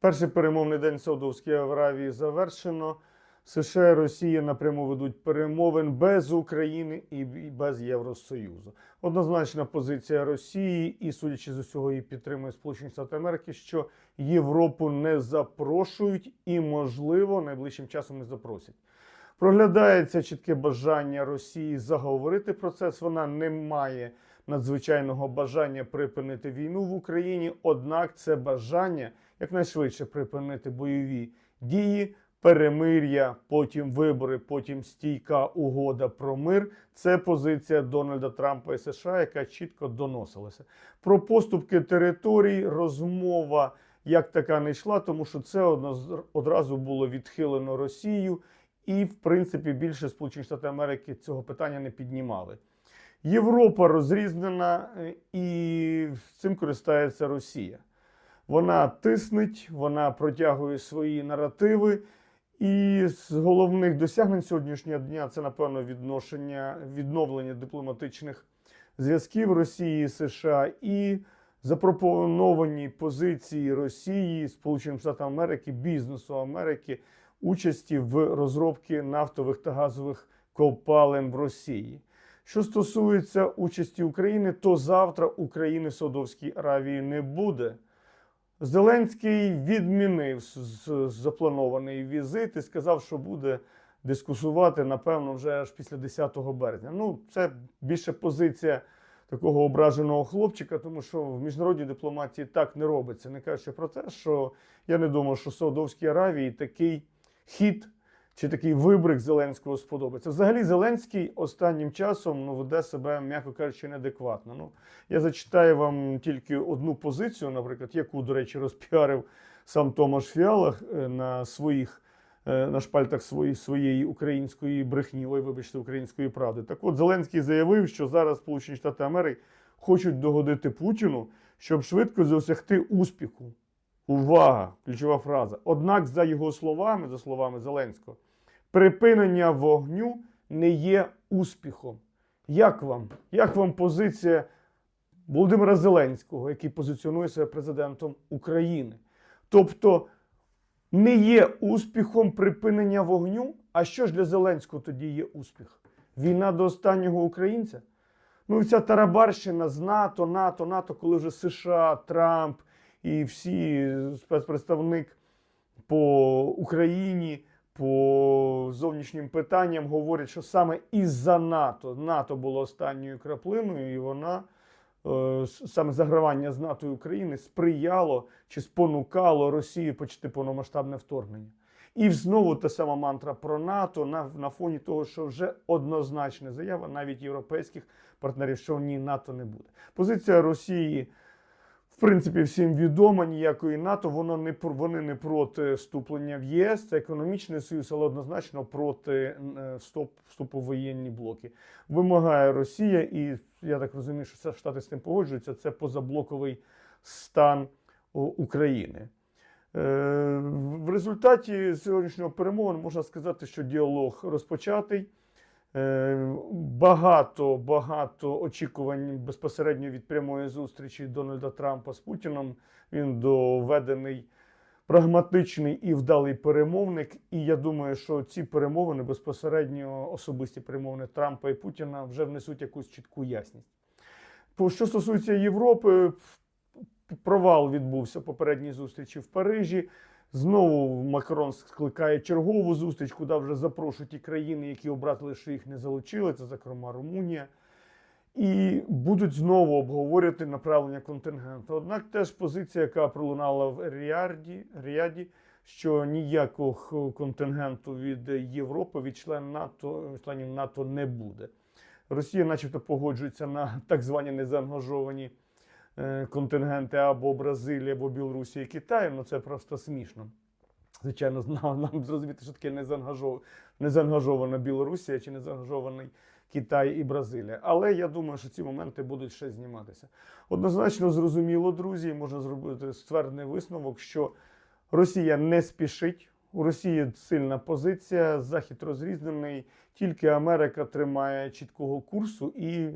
Перший перемовний день Саудовської Аравії завершено. США і Росія напряму ведуть перемовин без України і без Євросоюзу. Однозначна позиція Росії, і судячи з усього, її підтримує Сполучені Штати Америки, що Європу не запрошують і, можливо, найближчим часом не запросять. Проглядається чітке бажання Росії заговорити процес. Вона не має надзвичайного бажання припинити війну в Україні. Однак це бажання якнайшвидше припинити бойові дії, перемир'я, потім вибори, потім стійка угода про мир. Це позиція Дональда Трампа і США, яка чітко доносилася. Про поступки територій розмова як така не йшла, тому що це одразу було відхилено Росією. І, в принципі, більше Сполучені Штати Америки цього питання не піднімали. Європа розрізнена, е, і цим користається Росія. Вона тиснить, вона протягує свої наративи. І з головних досягнень сьогоднішнього дня це, напевно, відношення, відновлення дипломатичних зв'язків Росії і США і запропоновані позиції Росії, Сполучених Штатів Америки, бізнесу Америки участі в розробці нафтових та газових копалин в Росії. Що стосується участі України, то завтра України Саудовській Аравії не буде. Зеленський відмінив запланований візит і сказав, що буде дискусувати, напевно, вже аж після 10 березня. Ну, це більше позиція такого ображеного хлопчика, тому що в міжнародній дипломатії так не робиться. Не кажучи про те, що я не думаю, що Саудовській Аравії такий хід чи такий вибрик Зеленського сподобається. Взагалі, Зеленський останнім часом ну, веде себе, м'яко кажучи, неадекватно. Ну, я зачитаю вам тільки одну позицію, наприклад, яку, до речі, розпіарив сам Томаш Фіалах е, на своїх. е, На шпальтах свої, своєї української брехні, ой, вибачте, української правди. Так от Зеленський заявив, що зараз Сполучені Штати Америки хочуть догодити Путіну, щоб швидко досягти успіху. Увага! Ключова фраза. Однак, за його словами, за словами Зеленського, припинення вогню не є успіхом. Як вам? Як вам позиція Володимира Зеленського, який позиціонує себе президентом України? Тобто не є успіхом припинення вогню. А що ж для Зеленського тоді є успіх? Війна до останнього українця? Ну, і ця тарабарщина з НАТО, НАТО, НАТО, коли вже США, Трамп і всі спецпредставник по Україні, по зовнішнім питанням говорять, що саме із-за НАТО НАТО було останньою краплиною, і вона е, саме загравання з НАТО України сприяло чи спонукало Росію почати повномасштабне вторгнення. І знову та сама мантра про НАТО на, на фоні того, що вже однозначна заява навіть європейських партнерів, що ні, НАТО не буде. Позиція Росії, в принципі, всім відома, ніякої НАТО, воно не вони не проти вступлення в ЄС, це економічний союз, але однозначно проти е, вступу в воєнні блоки. Вимагає Росія, і я так розумію, що це Штати з тим погоджуються. Це позаблоковий стан України. Е, В результаті сьогоднішнього перемовин можна сказати, що діалог розпочатий. Е, Багато багато очікувань безпосередньо від прямої зустрічі Дональда Трампа з Путіном. Він доведений прагматичний і вдалий перемовник. І я думаю, що ці перемовини безпосередньо особисті перемовини Трампа і Путіна вже внесуть якусь чітку ясність. Що стосується Європи, провал відбувся попередній зустрічі в Парижі. Знову Макрон скликає чергову зустріч, куди вже запрошують ті країни, які образили, що їх не залучили. Це, зокрема, Румунія. І будуть знову обговорювати направлення контингенту. Однак теж позиція, яка пролунала в Ріаді, Ріаді, що ніякого контингенту від Європи, від членів НАТО, членів НАТО не буде. Росія, начебто, погоджується на так звані незаангажовані контингенти або Бразилії, або Білорусі і Китаю. Ну це просто смішно. Звичайно, нам, зрозуміти, що таке незаангажов- незаангажована Білорусія чи незаангажований Китай і Бразилія. Але я думаю, що ці моменти будуть ще зніматися. Однозначно зрозуміло, друзі, можна зробити ствердний висновок, що Росія не спішить. У Росії сильна позиція, захід розрізнений, тільки Америка тримає чіткого курсу і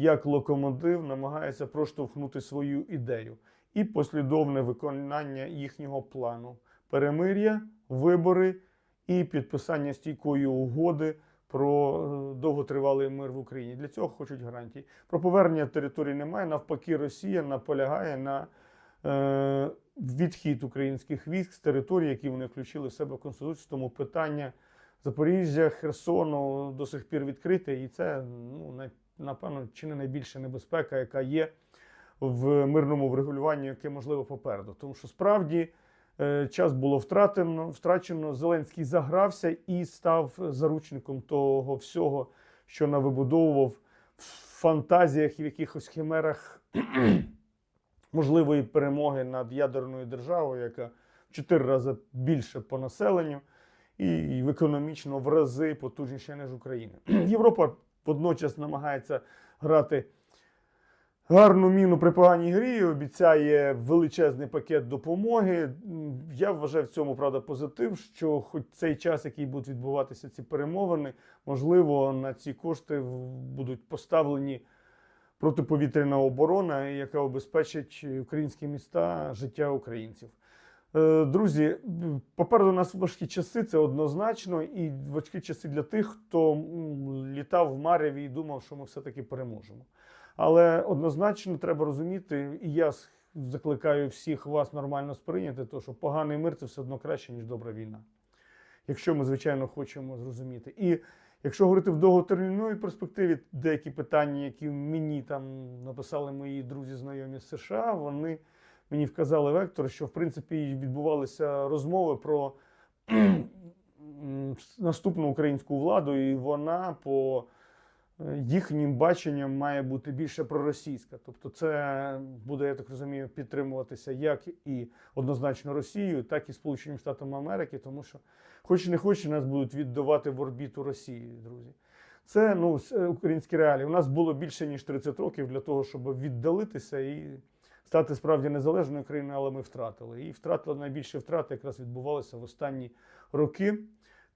як локомотив намагається проштовхнути свою ідею. і послідовне виконання їхнього плану: перемир'я, вибори і підписання стійкої угоди про е, довготривалий мир в Україні. Для цього хочуть гарантії. Про повернення території немає. Навпаки, Росія наполягає на е, відхід українських військ з території, які вони включили в себе в конституцію. Тому питання Запоріжжя, Херсону до сих пір відкрите, і це ну най- напевно чи не найбільша небезпека, яка є в мирному врегулюванні, яке можливо попереду. Тому що справді е, час було втратено, втрачено. Зеленський загрався і став заручником того всього, що навибудовував в фантазіях і в якихось химерах можливої перемоги над ядерною державою, яка в чотири рази більше по населенню і в економічно в рази потужніше, ніж Україна. Європа водночас намагається грати гарну міну при поганій грі, обіцяє величезний пакет допомоги. Я вважаю в цьому правда позитив, що хоч цей час, який будуть відбуватися ці перемовини, можливо, на ці кошти будуть поставлені протиповітряна оборона, яка обезпечить українські міста, життя українців. Е, Друзі, попереду нас важкі часи, це однозначно, і важкі часи для тих, хто літав в Мареві і думав, що ми все-таки переможемо. Але однозначно треба розуміти, і я закликаю всіх вас нормально сприйняти, то що поганий мир це все одно краще, ніж добра війна. Якщо ми, звичайно, хочемо зрозуміти. І якщо говорити в довготерміновій перспективі, деякі питання, які мені там написали мої друзі, знайомі з США, вони мені вказали вектор, що в принципі відбувалися розмови про наступну українську владу, і вона по е, їхнім баченням має бути більше проросійська. Тобто, це буде, я так розумію, підтримуватися як і однозначно Росією, так і Сполученими Штатами Америки, тому що, хоч не хоч, нас будуть віддавати в орбіту Росії, друзі. Це ну, е, українські реалії. У нас було більше ніж 30 років для того, щоб віддалитися і стати справді незалежною країною, але ми втратили. І втратили найбільші втрати якраз відбувалися в останні роки,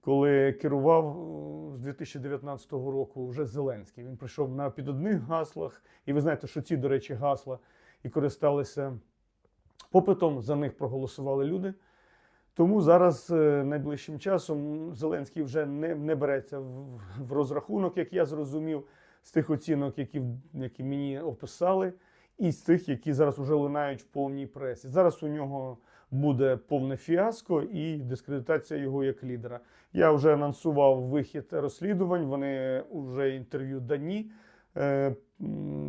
коли керував е, з 2019 року вже Зеленський. Він прийшов на під одних гаслах, і ви знаєте, що ці, до речі, гасла і користалися попитом. За них проголосували люди. Тому зараз е, найближчим часом Зеленський вже не, не береться в, в розрахунок, як я зрозумів, з тих оцінок, які, які мені описали, і з тих, які зараз вже лунають в повній пресі. Зараз у нього буде повне фіаско і дискредитація його як лідера. Я вже анонсував вихід розслідувань. Вони вже інтерв'ю дані е,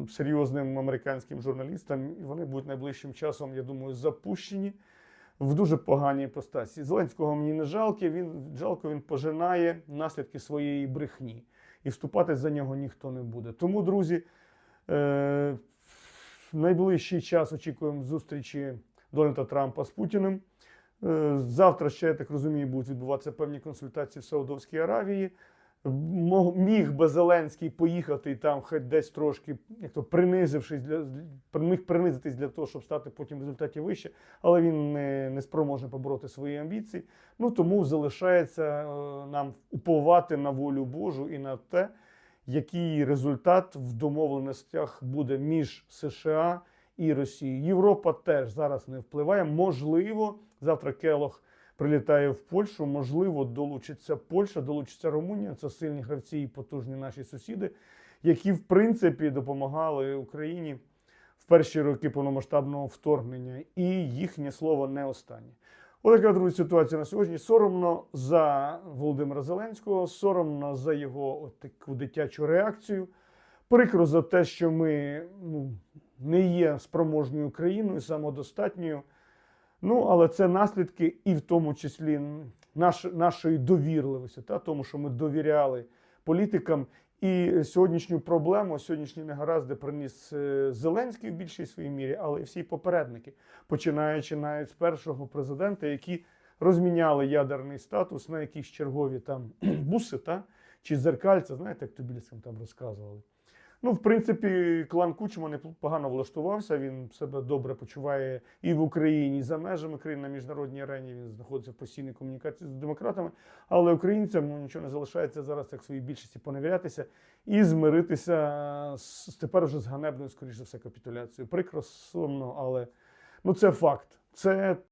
серйозним американським журналістам. І вони будуть найближчим часом, я думаю, запущені в дуже поганій постасі. Зеленського мені не жалко. Він жалко, він пожинає наслідки своєї брехні, і вступати за нього ніхто не буде. Тому, друзі, е, в найближчий час очікуємо зустрічі Дональда Трампа з Путіним. Е, Завтра ще, я так розумію, будуть відбуватися певні консультації в Саудовській Аравії. Міг би Зеленський поїхати і там, хоч десь трошки, як то принизившись для міг принизитись для того, щоб стати потім в результаті вище, але він не, не спроможний побороти свої амбіції. Ну тому залишається е, нам уповати на волю Божу і на те, який результат в домовленостях буде між США і Росією. Європа теж зараз не впливає. Можливо, завтра Келох прилітає в Польщу. Можливо, долучиться Польща, долучиться Румунія. Це сильні гравці і потужні наші сусіди, які в принципі допомагали Україні в перші роки повномасштабного вторгнення, і їхнє слово не останнє. Отака, друзі, ситуація на сьогодні. Соромно за Володимира Зеленського, соромно за його от таку дитячу реакцію. Прикро за те, що ми ну, не є спроможною країною, самодостатньою. Ну, але це наслідки, і в тому числі наш, нашої довірливості, та, тому що ми довіряли політикам. І сьогоднішню проблему, сьогоднішні негаразди приніс е, Зеленський в більшій своїй мірі, але і всі попередники, починаючи навіть з першого президента, які розміняли ядерний статус на якісь чергові там буси, та, чи зеркальця, знаєте, як Тобільським там розказували. Ну, в принципі, клан Кучма непогано влаштувався. Він себе добре почуває і в Україні, і за межами країни на міжнародній арені. Він знаходиться в постійній комунікації з демократами. Але українцям ну, нічого не залишається зараз, як своїй більшості поневірятися і змиритися з тепер вже з ганебною, скоріш за все, капітуляцією. Прикро, сумно, але Ну це факт. Це